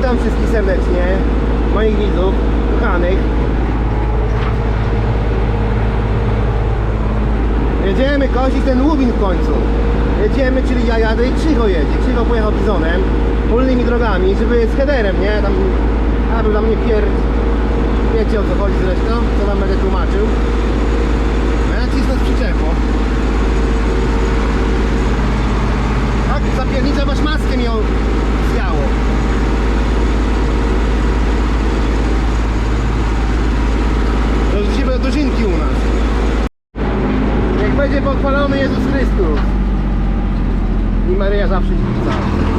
Witam wszystkich serdecznie, moich widzów, kochanych. Jedziemy kosić ten łubin w końcu. Jedziemy, czyli ja jadę i Krzycho jedzie. Krzycho pojechał bizonem, polnymi drogami, żeby z headerem, nie? Tam, aby dla mnie pier... Wiecie o co chodzi zresztą, co wam będę tłumaczył. Thank you.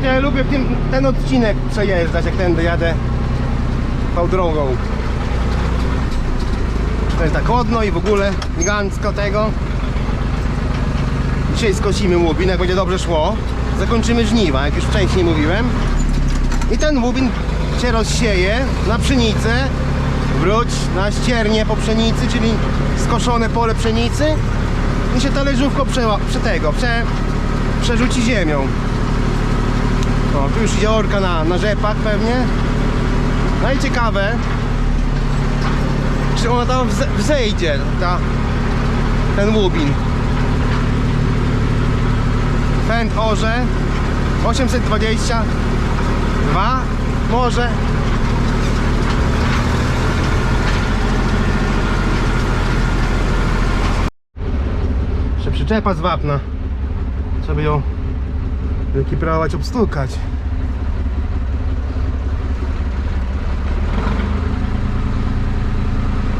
To ja lubię tym, ten odcinek przejeżdżać, jak ten dojadę tą drogą. To jest tak chłodno i w ogóle elegancko tego. Dzisiaj skosimy łubin, jak będzie dobrze szło. Zakończymy żniwa, jak już wcześniej mówiłem. I ten łubin się rozsieje na pszenicę. Wróć na ściernie po pszenicy, czyli skoszone pole pszenicy. I się talerzówko prze, prze tego, prze, przerzuci ziemią. O, tu już idzie orka na, na rzepak pewnie. No i ciekawe, czy ona tam wze- wzejdzie, ta, ten łubin. Fend orze 822 może jeszcze przyczepa z wapna trzeba ją wykiprować, obstukać.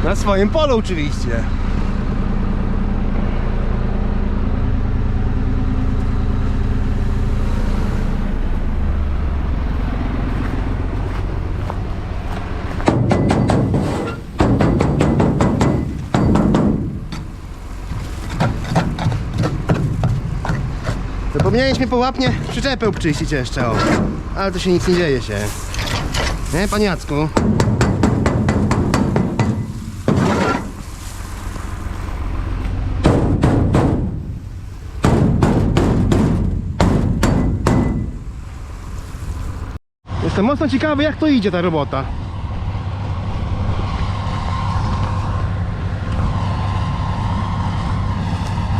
Na swoim polu oczywiście Zapomniałeś mnie po łapnie przyczepę obczyścić jeszcze, o. Ale to się nic nie dzieje się. Nie, panie Jacku? Jestem mocno ciekawy, jak to idzie ta robota.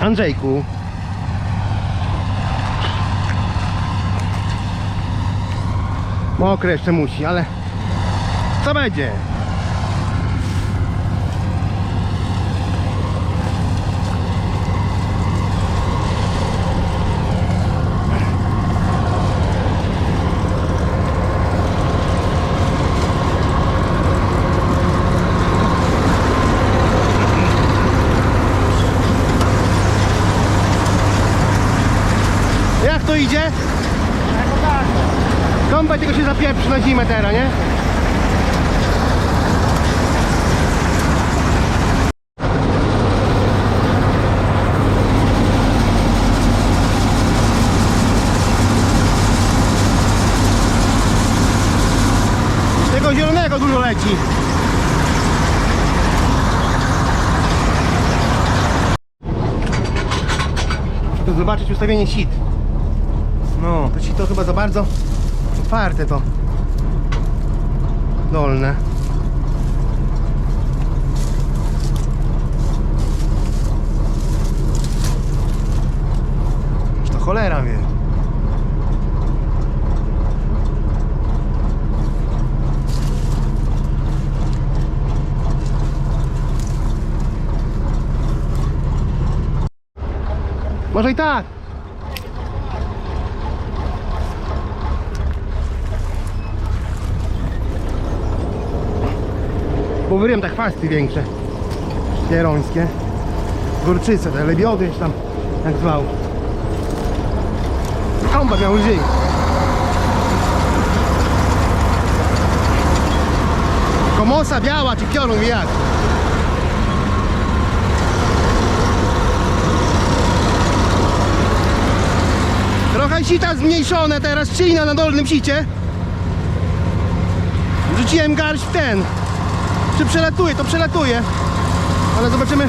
Andrzejku, Mokre jeszcze musi, ale co będzie? Jak to idzie? Kombaj tylko się zapieprzy na zimę teraz, nie? Tego zielonego dużo leci. Zobaczyć ustawienie sit. No, to ci to chyba za bardzo otwarte to. Dolne. Już to cholera wie. Może i tak. Bo wyryłem tak te chwasty większe. Pierońskie. Górczyce, te lebiody, tam jak zwał. Komba miał dzień. Komosa biała czy piorun jak? Trochę sita zmniejszone teraz, czyli na dolnym sicie. Rzuciłem garść w ten, czy przelatuje, to przelatuje. Ale zobaczymy.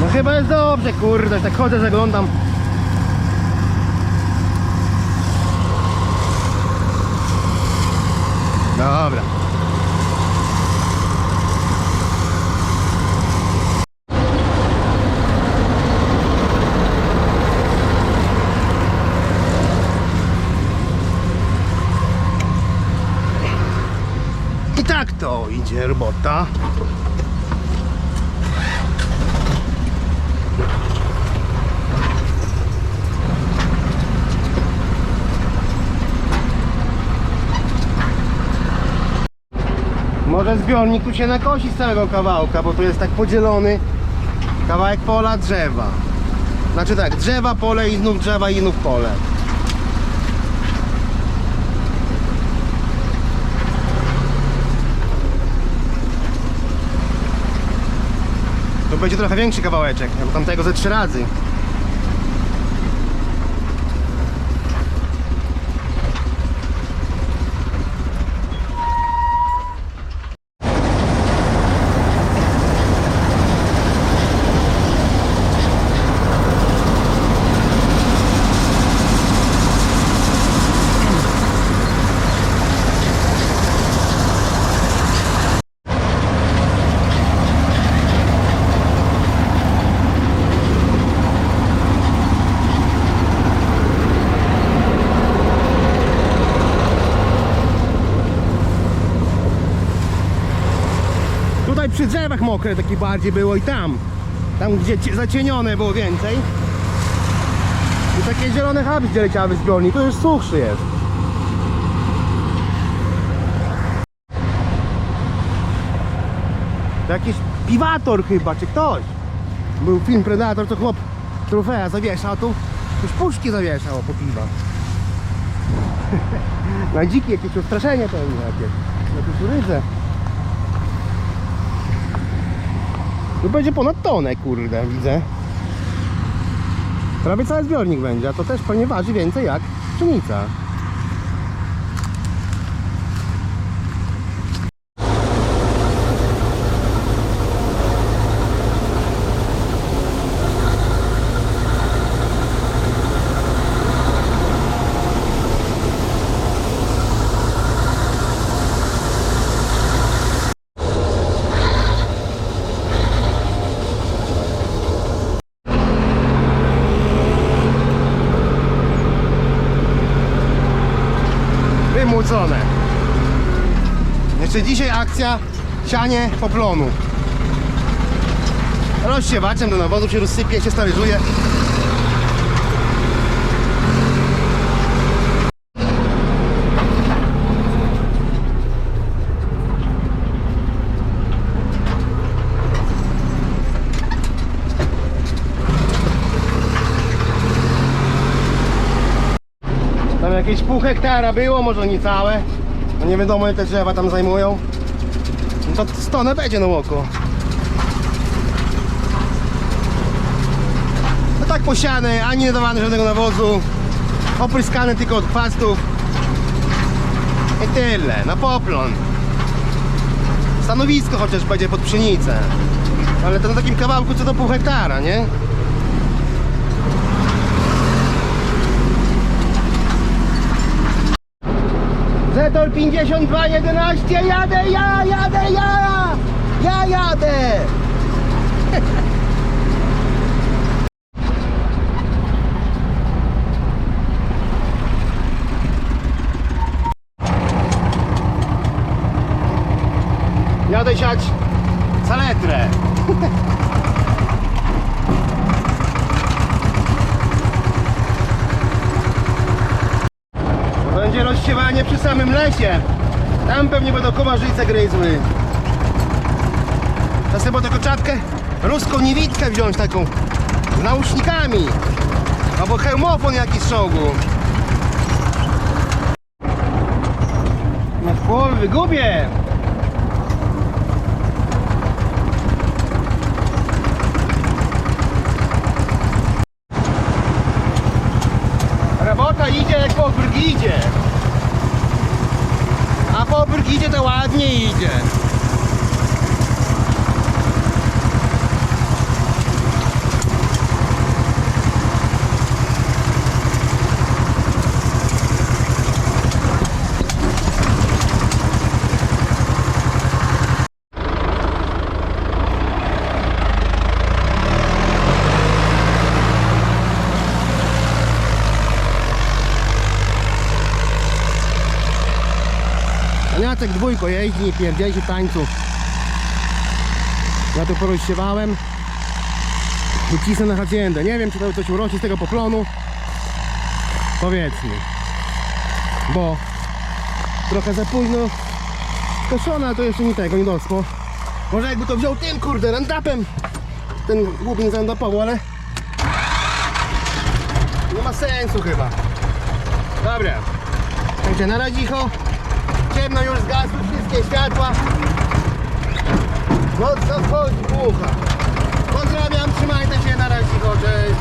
No chyba jest dobrze, kurde, tak chodzę, zaglądam. Dobra. I tak to idzie robota. Może zbiornik tu się nakosi z całego kawałka, bo tu jest tak podzielony kawałek pola, drzewa. Znaczy tak, drzewa, pole i znów drzewa i znów pole. Tu będzie trochę większy kawałeczek, bo tamtego ze trzy razy. Mokre takie bardziej było i tam. Tam gdzie cie- zacienione było więcej. I takie zielone chaby gdzie leciały zbiornik, to już suchszy jest. To jakiś piwator chyba, czy ktoś. Był film Predator, to chłop trofea zawieszał, tu już puszki zawieszało po piwa. Na dziki jakieś ustraszenie pewnie jakieś. Jakieś rydze. Tu będzie ponad tonę, kurde, widzę. Prawie cały zbiornik będzie, a to też pewnie waży więcej jak pszenica. Wymucone. Jeszcze dzisiaj akcja sianie poplonu. Rozsiewaczem do nawozu się rozsypie, się stależuje. Tam jakieś pół hektara było, może nie całe. No nie wiadomo ile te drzewa tam zajmują. No to stonę będzie na oko. No tak posiane, ani nie dawany żadnego nawozu. Opryskane tylko od chwastów. I tyle, na poplon. Stanowisko chociaż będzie pod pszenicę. Ale to na takim kawałku co do pół hektara, nie? Zetor 5211, jadę ja, jadę ja! Ja jadę! Jadę siać saletrę. Będzie rozsiewanie przy samym lesie. Tam pewnie będą komarzyce gryzły. Trzeba sobie taką czapkę ruską niewidkę wziąć taką. z nausznikami. Albo hełmofon jakiś z czołgu. Masz połowy wygubię. Robota idzie jak po idzie. A po idzie to ładnie idzie. A Jacek dwójko jeździ, nie pierdzieli tańców. Ja tu porozsiewałem i cisnę na haciendę. Nie wiem, czy to coś urośnie z tego poplonu. Powiedzmy. Bo trochę za późno koszona, to jeszcze nie tego, nie doszło. Może jakby to wziął tym, kurde, randapem. Ten głupin zandapował, ale nie ma sensu chyba. Dobra. Także na razie. Ciemno już zgasły wszystkie światła. No co bucha. Pozdrawiam, trzymajcie się, na razie, cześć.